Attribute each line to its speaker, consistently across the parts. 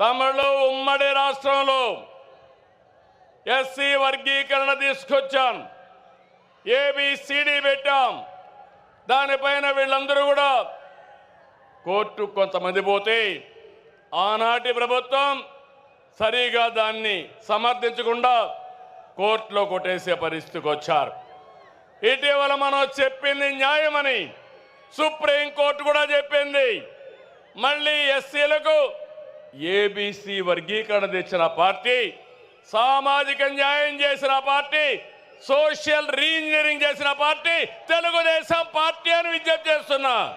Speaker 1: తమిళ ఉమ్మడి రాష్ట్రంలో ఎస్సీ వర్గీకరణ తీసుకొచ్చాం. ఏబిసిడి పెట్టాం. దానిపైన వీళ్ళందరూ కూడా కోర్టు కొంతమంది పోతే ఆనాటి ప్రభుత్వం సరిగా దాన్ని సమర్థించకుండా కోర్టులో కొట్టేసే పరిస్థితికి వచ్చారు. ఇటీవల మనం చెప్పింది న్యాయమని సుప్రీంకోర్టు కూడా చెప్పింది. మళ్ళీ ఎస్సీలకు ఏబీసీ వర్గీకరణ తెచ్చిన పార్టీ సామాజిక న్యాయం చేసిన పార్టీ సోషల్ రీఇంజనీరింగ్ చేసిన పార్టీ తెలుగుదేశం పార్టీ అని విజ్ఞప్తి చేస్తున్నా.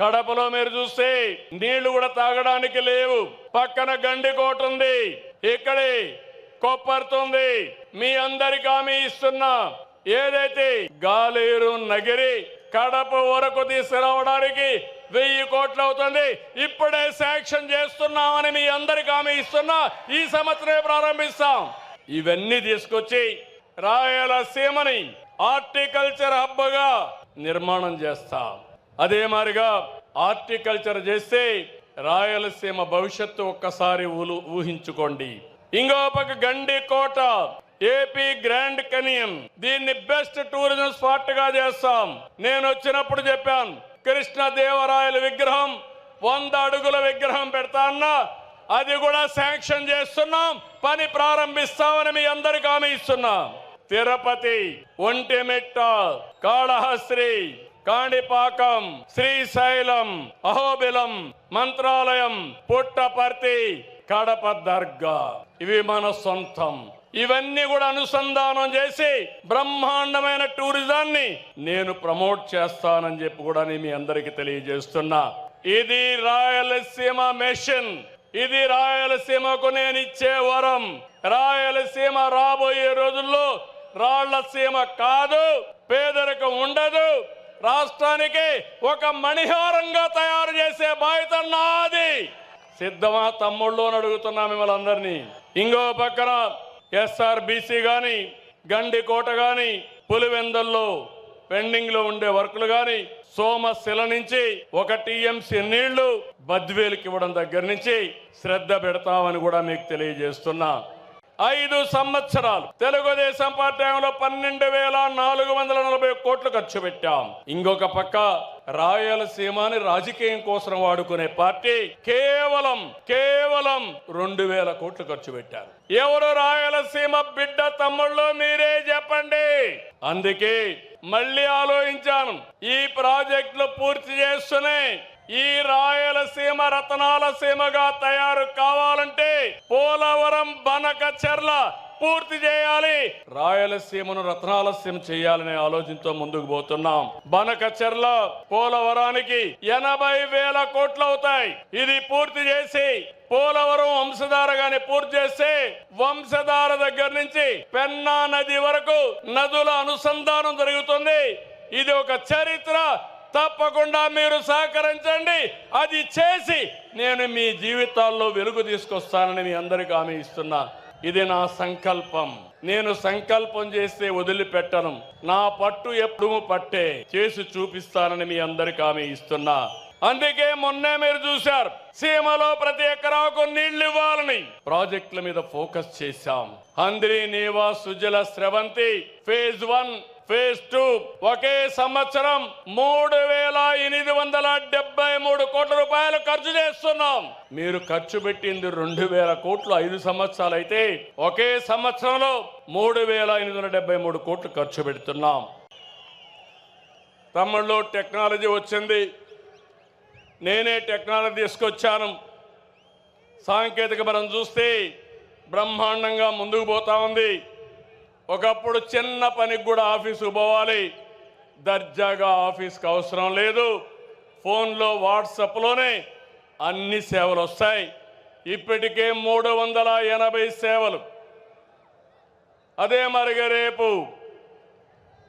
Speaker 1: కడపలో మీరు చూస్తే నీళ్ళు కూడా తాగడానికి లేవు. పక్కన గండికోట ఉంది. ఇక్కడే కొప్పరుతుంది మీ అందరికి హామీ ఇస్తున్నా ఏదైతే గాలేరు నగిరి కడప వరకు తీసుకురావడానికి వెయ్యి కోట్లు అవుతుంది. ఇప్పుడే శాంక్షన్ చేస్తున్నామని మీ అందరికి హామీ ఇస్తున్నా. ఈ సంవత్సరమే ప్రారంభిస్తాం. ఇవన్నీ తీసుకొచ్చి రాయలసీమని ఆర్టికల్చర్ హబ్గా నిర్మాణం చేస్తాం. అదే మారిగా ఆర్టికల్చర్ చేస్తే రాయలసీమ భవిష్యత్తు ఒక్కసారి ఊహించుకోండి. ఇంకో పక్క Gandikota AP grand canyon దీన్ని బెస్ట్ టూరిజం స్పాట్గా చేస్తాం. నేను వచ్చినప్పుడు చెప్పాను కృష్ణదేవరాయల విగ్రహం వంద అడుగుల విగ్రహం పెడతా అన్నా. అది కూడా శాంక్షన్ చేస్తున్నాం. పని ప్రారంభిస్తామని మీ అందరికి హామీ ఇస్తున్నాం. తిరుపతి ఒంటిమిట్ట కాళహస్త్రి కాణిపాకం శ్రీశైలం అహోబిలం మంత్రాలయం పుట్టపర్తి కడప దర్గా. ఇవి మన సొంతం. ఇవన్నీ కూడా అనుసంధానం చేసి బ్రహ్మాండమైన టూరిజాన్ని నేను ప్రమోట్ చేస్తానని చెప్పి కూడా నేను మీ అందరికి తెలియజేస్తున్నా. ఇది రాయలసీమ మిషన్. ఇది రాయలసీమకు నేను ఇచ్చే వరం. రాయలసీమ రాబోయే రోజుల్లో రాళ్ళసీమ కాదు పేదరికం ఉండదు. రాష్ట్రానికి ఒక మణిహారంగా తయారు చేసే బాధ్యత నాది. సిద్ధమా తమ్ముళ్ళు అని అడుగుతున్నా మిమ్మల్ని అందరినీ. ఇంకో పక్కన ఎస్ఆర్బీసీ కానీ గండికోట కానీ పులివెందల్లో పెండింగ్లో ఉండే వర్కులు కానీ సోమశిల నుంచి ఒక టీఎంసీ నీళ్ళు బద్వేలుకి ఇవ్వడం దగ్గర నుంచి శ్రద్ధ పెడతామని కూడా మీకు తెలియజేస్తున్నా. ఐదు సంవత్సరాలు. తెలుగుదేశం పార్టీ పన్నెండు వేల నాలుగు వందల నలభై కోట్లు ఖర్చు పెట్టాం. ఇంకొక పక్క రాయలసీమని రాజకీయం కోసం వాడుకునే పార్టీ కేవలం కేవలం రెండు వేల కోట్లు ఖర్చు పెట్టారు. ఎవరు రాయలసీమ బిడ్డ తమ్ముళ్ళు మీరే చెప్పండి. అందుకే మళ్ళీ ఆలోచించాను. ఈ ప్రాజెక్టులు పూర్తి చేస్తూనే ఈ రాయలసీమ రతనాల సీమగా తయారు కావాలంటే పోలవరం బనక చెర్ల పూర్తి చేయాలి. రాయలసీమను రత్నాల సీమ చేయాలనే ఆలోచనతో ముందుకు పోతున్నాం. బనక చెర్ల పోలవరానికి ఎనభై వేల కోట్లు అవుతాయి. ఇది పూర్తి చేసి పోలవరం వంశధార గాని పూర్తి చేస్తే వంశధార దగ్గర నుంచి పెన్నా నది వరకు నదుల అనుసంధానం జరుగుతుంది. ఇది ఒక చరిత్ర తప్పకుండా మీరు సహకరించండి. అది చేసి నేను మీ జీవితాల్లో వెలుగు తీసుకొస్తానని మీ అందరికీ హామీ ఇస్తున్నా. ఇది నా సంకల్పం. నేను సంకల్పం చేస్తే వదిలిపెట్టను. నా పట్టు ఎప్పుడు పట్టే చేసి చూపిస్తానని మీ అందరికీ హామీ ఇస్తున్నా. అందుకే మొన్నే మీరు చూశారు. సీమలో ప్రతి ఎకరాకు నీళ్ళు ఇవ్వాలని ప్రాజెక్టుల మీద ఫోకస్ చేశాం. Handri Neeva Sujala Sravanthi phase one phase two ఒకే సంవత్సరం మూడు వేల ఎనిమిది వందల డెబ్బై మూడు కోట్ల రూపాయలు ఖర్చు చేస్తున్నాం. మీరు ఖర్చు పెట్టింది రెండు వేల కోట్లు ఐదు సంవత్సరాలు అయితే ఒకే సంవత్సరంలో మూడు వేల ఎనిమిది వందల డెబ్బై మూడు కోట్లు ఖర్చు పెడుతున్నాం. తమ్ముళ్ళు టెక్నాలజీ వచ్చింది. నేనే టెక్నాలజీ తీసుకొచ్చాను. సాంకేతిక మనం చూస్తే బ్రహ్మాండంగా ముందుకు పోతా ఉంది. ఒకప్పుడు చిన్న పనికి కూడా ఆఫీసుకు పోవాలి. దర్జాగా ఆఫీస్కి అవసరం లేదు. ఫోన్లో వాట్సాప్లోనే అన్ని సేవలు వస్తాయి. ఇప్పటికే మూడు వందల ఎనభై సేవలు. అదే మరిగా రేపు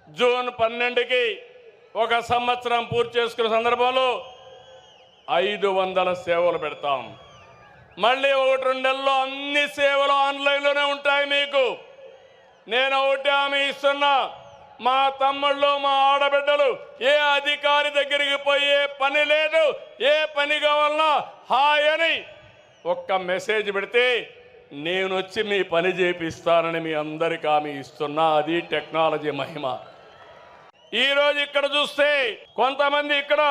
Speaker 1: జూన్ పన్నెండుకి ఒక సంవత్సరం పూర్తి చేసుకున్న సందర్భంలో ఐదు వందల సేవలు పెడతాం. మళ్ళీ ఒకటి రెండు నెలల్లో అన్ని సేవలు ఆన్లైన్లోనే ఉంటాయి మీకు. నేను ఒకటి హామీ ఇస్తున్నా. మా తమ్ముళ్ళు మా ఆడబిడ్డలు ఏ అధికారి దగ్గరికి పోయే పని లేదు ఏ పని కావాలన్నా హాయ్ అని ఒక్క మెసేజ్ పెడితే నేను వచ్చి మీ పని చేపిస్తానని మీ అందరికి హామీ ఇస్తున్నా. అది టెక్నాలజీ మహిమ. ఈరోజు ఇక్కడ చూస్తే కొంతమంది ఇక్కడ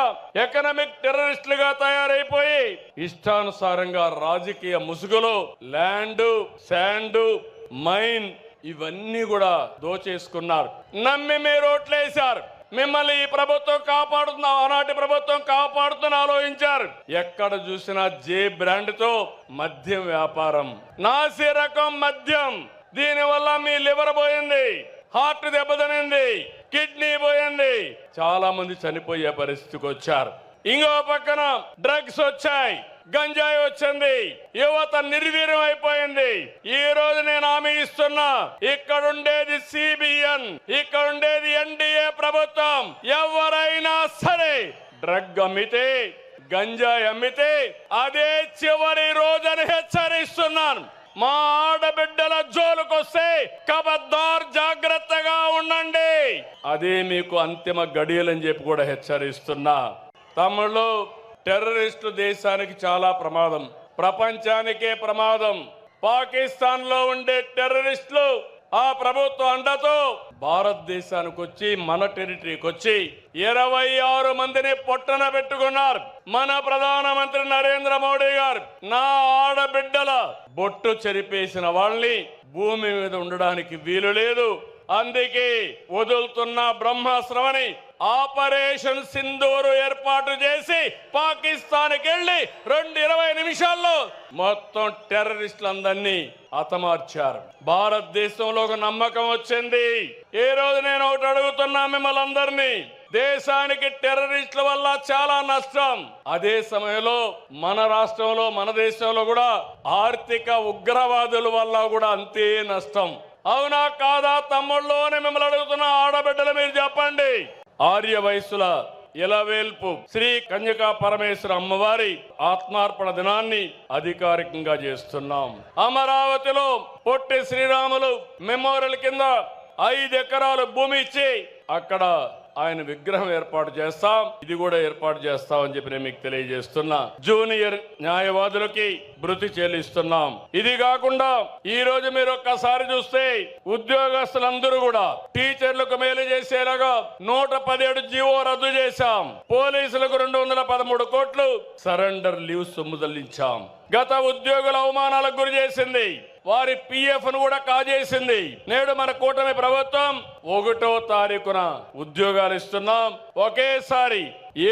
Speaker 1: ఎకనామిక్ టెర్రరిస్టులుగా తయారైపోయి ఇష్టానుసారంగా రాజకీయ ముసుగులో ల్యాండ్ శాండ్ మైన్ ఇవన్నీ కూడా దోచేసుకున్నారు. నమ్మి మీరు ఓట్లేశారు మిమ్మల్ని ఈ ప్రభుత్వం కాపాడుతున్న ఆనాటి ప్రభుత్వం కాపాడుతున్న ఆలోచించారు. ఎక్కడ చూసినా జే బ్రాండ్తో మద్యం వ్యాపారం. నాసి రకం మద్యం. దీనివల్ల మీ లివర్ పోయింది. హార్ట్ దెబ్బతినింది. కిడ్నీ పోయింది. చాలా మంది చనిపోయే పరిస్థితికి వచ్చారు. ఇంకో పక్కన డ్రగ్స్ వచ్చాయి. గంజాయి వచ్చింది. యువత నిర్వీర్యం అయిపోయింది. ఈ రోజు నేను హామీ ఇస్తున్నా ఇక్కడుండేది సిబిఎన్ ఇక్కడుండేది ఎన్డీఏ ప్రభుత్వం. ఎవరైనా సరే డ్రగ్ అమ్మితే గంజాయి అమ్మితే అదే చివరి రోజని హెచ్చరిస్తున్నాను. మా ఆడబిడ్డల జోలుకొస్తే కబద్దార్ జాగ్రత్తగా ఉండండి. అదే మీకు అంతిమ గడియలని చెప్పి కూడా హెచ్చరిస్తున్నా. తమ్ముళ్ళు టెర్రరిస్టు దేశానికి చాలా ప్రమాదం. ప్రపంచానికే ప్రమాదం. పాకిస్తాన్లో ఉండే టెర్రరిస్టులు ఆ ప్రభుత్వ అండతో భారతదేశానికి వచ్చి మన టెరిటరీకి వచ్చి ఇరవై ఆరు మందిని పొట్టన పెట్టుకున్నారు. మన ప్రధానమంత్రి నరేంద్ర మోడీ గారు నా ఆడబిడ్డల బొట్టు చెరిపేసిన వాళ్ళని భూమి మీద ఉండడానికి వీలు లేదు. అందుకే వదులుతున్న బ్రహ్మాస్త్రమని ఆపరేషన్ సింధూరు ఏర్పాటు చేసి పాకిస్తాన్కి వెళ్ళి రెండు ఇరవై నిమిషాల్లో మొత్తం టెర్రరిస్టులందరినీ హతమార్చారు. భారతదేశంలో ఒక నమ్మకం వచ్చింది. ఏ రోజు నేను ఒకటి అడుగుతున్నా మిమ్మల్ని అందరినీ దేశానికి టెర్రరిస్టుల వల్ల చాలా నష్టం. అదే సమయంలో మన రాష్ట్రంలో మన దేశంలో కూడా ఆర్థిక ఉగ్రవాదుల వల్ల కూడా అంతే నష్టం. అవునా కాదా తమ్ముళ్ళు మిమ్మల్ని అడుగుతున్న ఆడబిడ్డలు మీరు చెప్పండి. ఆర్య వయస్సుల ఇలవేల్పు శ్రీ కన్యకా పరమేశ్వర అమ్మవారి ఆత్మార్పణ దినాన్ని అధికారికంగా చేస్తున్నాం. అమరావతిలో పొట్టి శ్రీరాములు మెమోరియల్ కింద ఐదు ఎకరాలు భూమి ఇచ్చి అక్కడ ఆయన విగ్రహం ఏర్పాటు చేస్తాం. ఇది కూడా ఏర్పాటు చేస్తామని చెప్పి నేను మీకు తెలియజేస్తున్నా. జూనియర్ న్యాయవాదులకి భృతి చెల్లిస్తున్నాం. ఇది కాకుండా ఈ రోజు మీరు ఒక్కసారి చూస్తే ఉద్యోగస్తులందరూ కూడా టీచర్లకు మేలు చేసేలాగా నూట పదిహేడు జీవో రద్దు చేశాం. పోలీసులకు రెండు వందల పదమూడు కోట్లు సరెండర్ లీవ్ సొమ్ము చెల్లించాం గత ఉద్యోగుల అవమానాలకు గురి చేసింది. వారి పిఎఫ్ను కూడా కాజేసింది. నేడు మన కూటమి ప్రభుత్వం ఒకటో తారీఖున ఉద్యోగాలు ఇస్తున్నాం. ఒకేసారి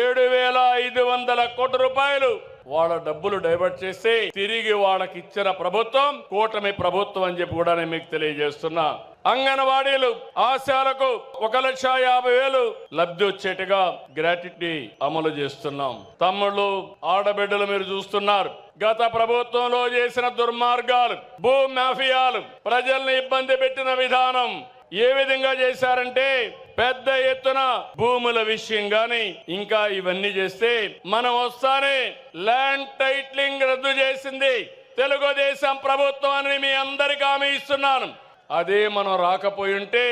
Speaker 1: ఏడు వేల ఐదు వందల కోట్ల రూపాయలు వాళ్ళ డబ్బులు డైవర్ట్ చేసి తిరిగి వాళ్ళకి ఇచ్చిన ప్రభుత్వం కూటమి ప్రభుత్వం అని చెప్పి కూడా నేను మీకు తెలియజేస్తున్నా. అంగన్వాడీలు ఆశాలకు ఒక లక్ష యాభై వేలు లబ్ధి వచ్చేట్టుగా గ్రాట్యుటీ అమలు చేస్తున్నాం. తమ్ముళ్ళు ఆడబిడ్డలు మీరు చూస్తున్నారు. గత ప్రభుత్వంలో చేసిన దుర్మార్గాలు భూ మాఫియాలు ప్రజల్ని ఇబ్బంది పెట్టిన విధానం ఏ విధంగా చేశారంటే పెద్ద ఎత్తున భూముల విషయం గాని ఇంకా ఇవన్నీ చేస్తే మనం వస్తానే ల్యాండ్ టైట్లింగ్ రద్దు చేసింది తెలుగుదేశం ప్రభుత్వాన్ని మీ అందరికీ హామీ ఇస్తున్నాను. అదే మనం రాకపోయి ఉంటే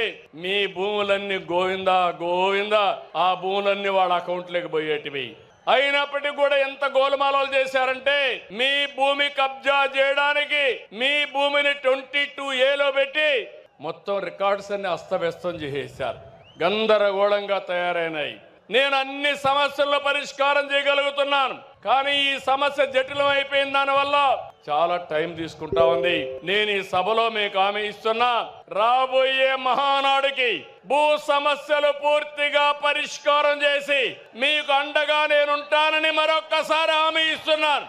Speaker 1: మీ భూములన్నీ గోవిందా గోవిందా ఆ భూములన్నీ వాళ్ళ అకౌంట్లోకి పోయేటివి. అయినప్పటికీ కూడా ఎంత గోలమాలలు చేశారంటే మీ భూమి కబ్జా చేయడానికి మీ భూమిని ట్వంటీ టూ ఏలో పెట్టి మొత్తం రికార్డ్స్ అన్ని అస్తవ్యస్తం చేసేశారు. గందరగోళంగా తయారైనాయి. నేను అన్ని సమస్యల్లో పరిష్కారం చేయగలుగుతున్నాను. కానీ ఈ సమస్య జటిలం అయిపోయిన దానివల్ల చాలా టైం తీసుకుంటా ఉంది. నేను ఈ సభలో మీకు హామీ ఇస్తున్నా. రాబోయే మహానాడుకి భూ సమస్యలు పూర్తిగా పరిష్కారం చేసి మీకు అండగా నేనుంటానని మరొక్కసారి హామీ ఇస్తున్నాను.